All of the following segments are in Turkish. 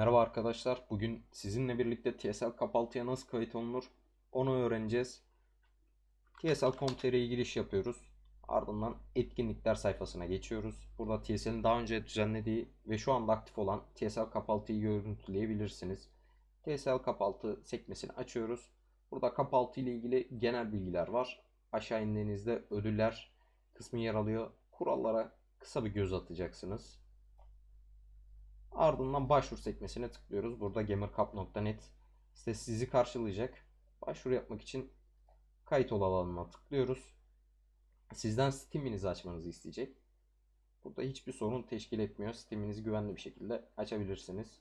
arkadaşlar. Bugün sizinle birlikte TSL Kapaltı'ya nasıl kayıt olunur onu öğreneceğiz. TSL.com.tr'ye giriş yapıyoruz. Ardından etkinlikler sayfasına geçiyoruz. Burada TSL'in daha önce düzenlediği ve şu anda aktif olan TSL Kapaltı'yı görüntüleyebilirsiniz. TSL Kapaltı sekmesini açıyoruz. Burada Kapaltı ile ilgili genel bilgiler var. Aşağı indiğinizde ödüller kısmı yer alıyor. Kurallara kısa bir göz atacaksınız. Ardından başvur sekmesine tıklıyoruz. Burada gamercup.net sitesi sizi karşılayacak. Başvuru yapmak için kayıt ol alanına tıklıyoruz. Sizden Steam'inizi açmanızı isteyecek. Burada hiçbir sorun teşkil etmiyor. Steam'inizi güvenli bir şekilde açabilirsiniz.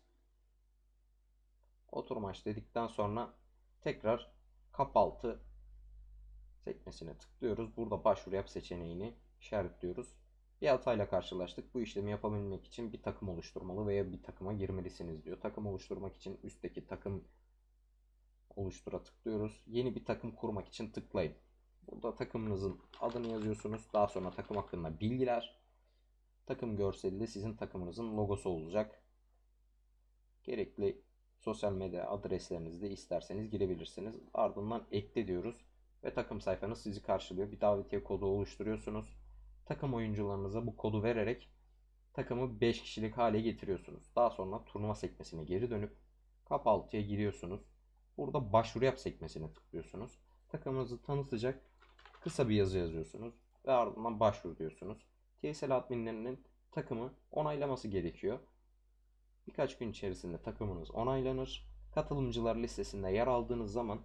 Oturum aç dedikten sonra tekrar kapaltı sekmesine tıklıyoruz. Burada başvuru yap seçeneğini işaretliyoruz. Bir hatayla karşılaştık. Bu işlemi yapabilmek için bir takım oluşturmalı veya bir takıma girmelisiniz diyor. Takım oluşturmak için üstteki takım oluştura tıklıyoruz. Yeni bir takım kurmak için tıklayın. Burada takımınızın adını yazıyorsunuz. Daha sonra takım hakkında bilgiler. Takım görseli de sizin takımınızın logosu olacak. Gerekli sosyal medya adreslerinizi de isterseniz girebilirsiniz. Ardından ekle diyoruz ve takım sayfanız sizi karşılıyor. Bir davetiye kodu oluşturuyorsunuz. Takım oyuncularınıza bu kodu vererek takımı 5 kişilik hale getiriyorsunuz. Daha sonra turnuva sekmesine geri dönüp kap 6'ya giriyorsunuz. Burada başvuru yap sekmesine tıklıyorsunuz. Takımınızı tanıtacak kısa bir yazı yazıyorsunuz ve ardından başvur diyorsunuz. TSL adminlerinin takımı onaylaması gerekiyor. Birkaç gün içerisinde takımınız onaylanır. Katılımcılar listesinde yer aldığınız zaman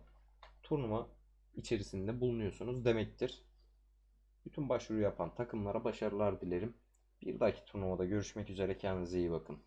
turnuva içerisinde bulunuyorsunuz demektir. Bütün başvuru yapan takımlara başarılar dilerim. Bir dahaki turnuvada görüşmek üzere. Kendinize iyi bakın.